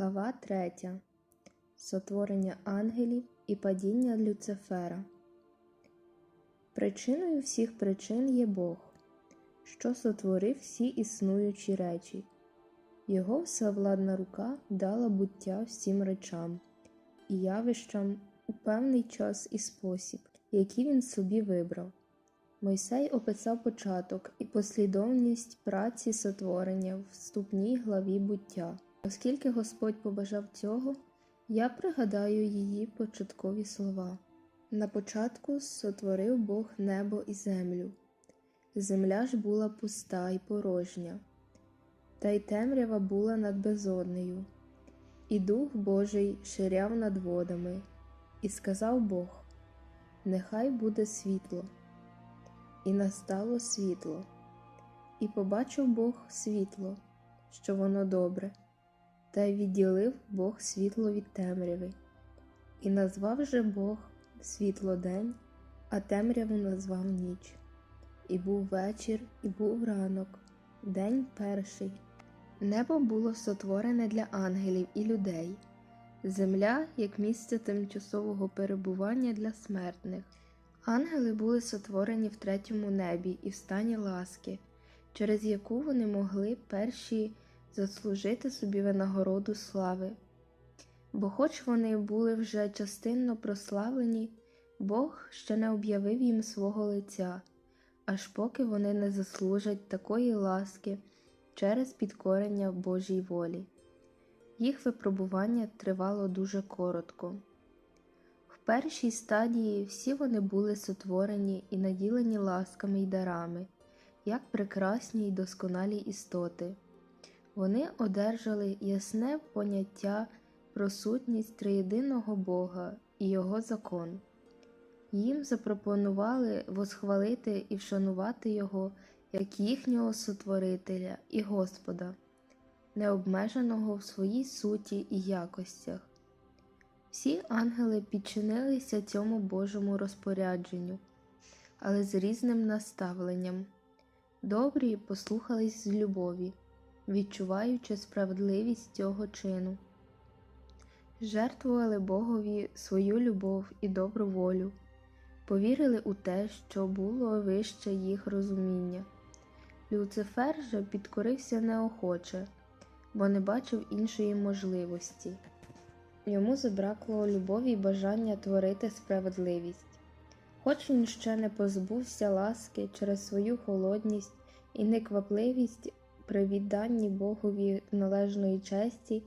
Глава 3. Сотворення ангелів і падіння Люцифера. Причиною всіх причин є Бог, що сотворив всі існуючі речі. Його всевладна рука дала буття всім речам і явищам у певний час і спосіб, який він собі вибрав. Мойсей описав початок і послідовність праці сотворення в вступній главі буття. Оскільки Господь побажав цього, я пригадаю її початкові слова. На початку сотворив Бог небо і землю. Земля ж була пуста й порожня, та й темрява була над безоднею, і Дух Божий ширяв над водами, і сказав Бог: Нехай буде світло. І настало світло, і побачив Бог світло, що воно добре, та відділив Бог світло від темряви, і назвав же Бог світло день, а темряву назвав ніч. І був вечір, і був ранок, день перший. Небо було сотворене для ангелів і людей, земля як місце тимчасового перебування для смертних. Ангели були сотворені в третьому небі і в стані ласки, через яку вони могли перші заслужити собі винагороду слави. Бо, хоч вони були вже частинно прославлені, Бог ще не об'явив їм свого лиця, аж поки вони не заслужать такої ласки через підкорення Божій волі. Їх випробування тривало дуже коротко. В першій стадії всі вони були сотворені і наділені ласками й дарами, як прекрасні й досконалі істоти. Вони одержали ясне поняття про сутність триєдиного Бога і Його закон. Їм запропонували восхвалити і вшанувати Його як їхнього сотворителя і Господа, необмеженого в своїй суті і якостях. Всі ангели підчинилися цьому Божому розпорядженню, але з різним наставленням. Добрі послухались з любові, відчуваючи справедливість цього чину, жертвували Богові свою любов і добру волю, повірили у те, що було вище їх розуміння. Люцифер же підкорився неохоче, бо не бачив іншої можливості. Йому забракло любові й бажання творити справедливість. Хоч він ще не позбувся ласки через свою холодність і неквапливість при відданні Богові належної честі,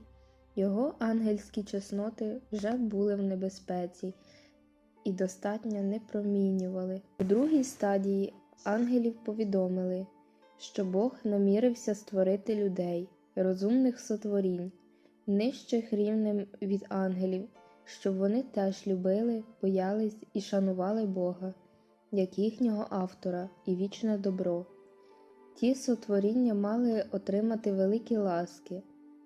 його ангельські чесноти вже були в небезпеці і достатньо не промінювали. У другій стадії ангелів повідомили, що Бог намірився створити людей, розумних сотворінь нижчих рівнем від ангелів, щоб вони теж любили, боялись і шанували Бога, як їхнього автора і вічне добро. Ті сотворіння мали отримати великі ласки,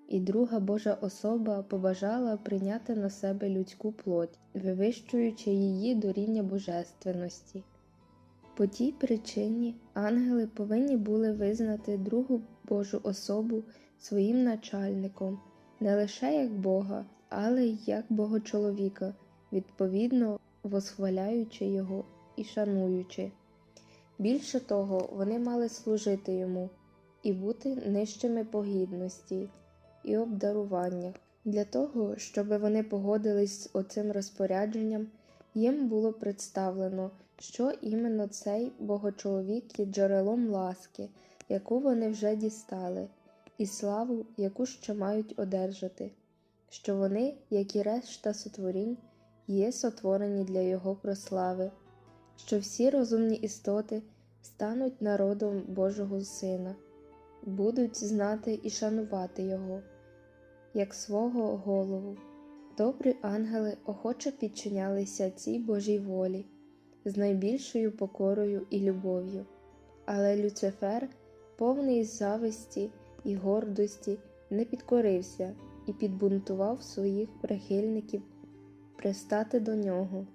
і друга Божа особа побажала прийняти на себе людську плоть, вивищуючи її до рівня божественності. По тій причині ангели повинні були визнати другу Божу особу своїм начальником не лише як Бога, але й як Богочоловіка, відповідно восхваляючи Його і шануючи. Більше того, вони мали служити йому і бути нижчими по гідності і обдаруваннях. Для того, щоб вони погодились з оцим розпорядженням, їм було представлено, що іменно цей богочоловік є джерелом ласки, яку вони вже дістали і славу, яку ще мають одержати, що вони, як і решта сотворінь, є сотворені для Його прослави, що всі розумні істоти стануть народом Божого Сина, будуть знати і шанувати Його, як свого голову. Добрі ангели охоче підчинялися цій Божій волі з найбільшою покорою і любов'ю, але Люцифер, повний зависті і гордості не підкорився і підбунтував своїх прихильників пристати до нього.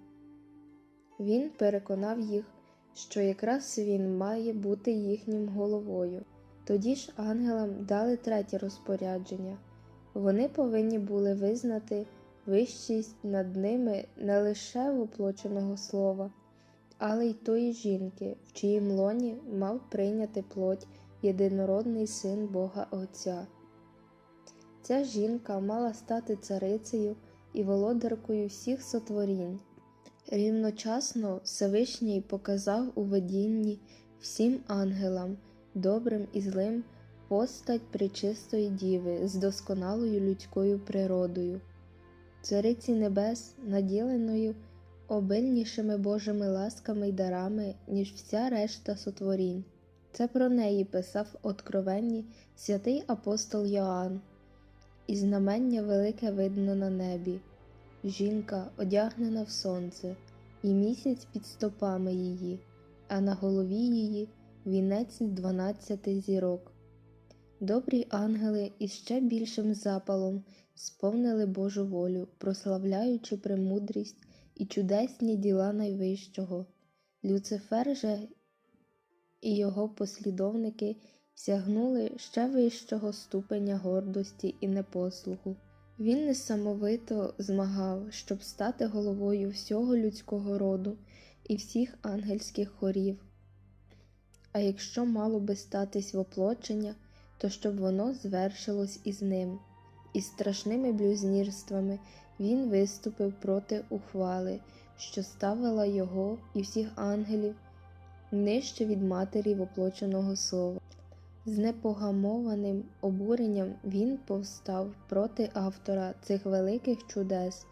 Він переконав їх, що якраз він має бути їхнім головою. Тоді ж ангелам дали третє розпорядження Вони повинні були визнати вищість над ними не лише воплоченого слова, але й тої жінки, в чиїм лоні мав прийняти плоть єдинородний син Бога Отця. Ця жінка мала стати царицею і володаркою всіх сотворінь. Рівночасно Всевишній показав у видінні всім ангелам, добрим і злим, постать пречистої діви з досконалою людською природою, цариці небес, наділеною обильнішими Божими ласками й дарами, ніж вся решта сотворінь. Це про неї писав откровенні святий апостол Йоанн. І знамення велике видно на небі. Жінка одягнена в сонце, і місяць під стопами її, а на голові її вінець дванадцяти зірок. Добрі ангели із ще більшим запалом сповнили Божу волю, прославляючи премудрість і чудесні діла найвищого. Люцифер же і його послідовники сягнули ще вищого ступеня гордості і непослуху. Він несамовито змагав, щоб стати головою всього людського роду і всіх ангельських хорів. А якщо мало би статись воплочення, то щоб воно звершилось із ним, і страшними блюзнірствами він виступив проти ухвали, що ставила його і всіх ангелів нижче від матері воплоченого слова. З непогамованим обуренням він повстав проти автора цих великих чудес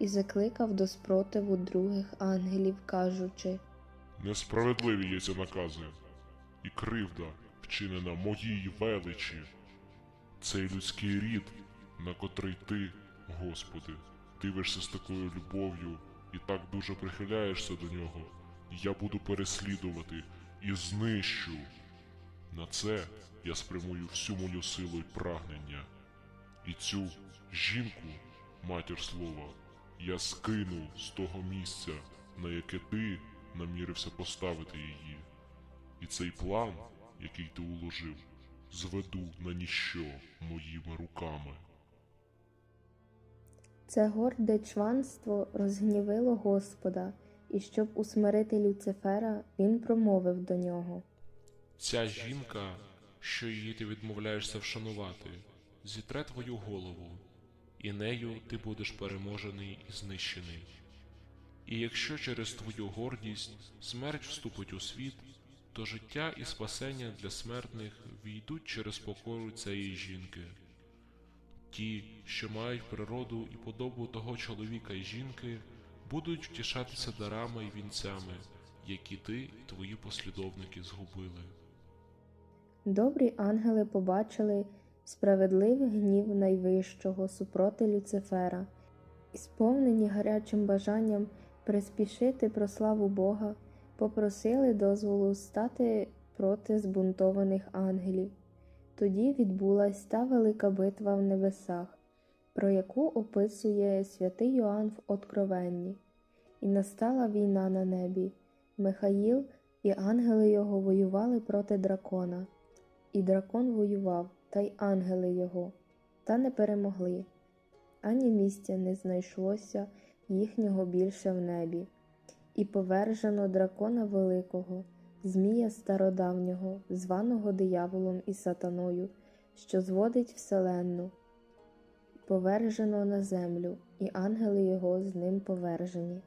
і закликав до спротиву других ангелів, кажучи Несправедливі є ці накази, і кривда вчинена моїй величі. Цей людський рід, на котрий ти, Господи, дивишся з такою любов'ю і так дуже прихиляєшся до нього, я буду переслідувати і знищу. На це я спрямую всю мою силу й прагнення. І цю жінку, матір слова, я скину з того місця, на яке ти намірився поставити її. І цей план, який ти уложив, зведу на ніщо моїми руками. Це горде чванство розгнівило Господа, і щоб усмирити Люцифера, він промовив до нього. Ця жінка, що її ти відмовляєшся вшанувати, зітре твою голову, і нею ти будеш переможений і знищений. І якщо через твою гордість смерть вступить у світ, то життя і спасення для смертних війдуть через покору цієї жінки. Ті, що мають природу і подобу того чоловіка і жінки, будуть втішатися дарами і вінцями, які ти і твої послідовники згубили. Добрі ангели побачили справедливий гнів найвищого супроти Люцифера, і сповнені гарячим бажанням приспішити про славу Бога, попросили дозволу стати проти збунтованих ангелів. Тоді відбулась та велика битва в небесах, про яку описує святий Йоанн в Откровенні, і настала війна на небі. Михаїл і ангели його воювали проти дракона. І дракон воював, та й ангели його, та не перемогли, ані місця не знайшлося їхнього більше в небі, і повержено дракона великого, Змія стародавнього, званого дияволом і сатаною, що зводить вселенну, повержено на землю, і ангели його з ним повержені.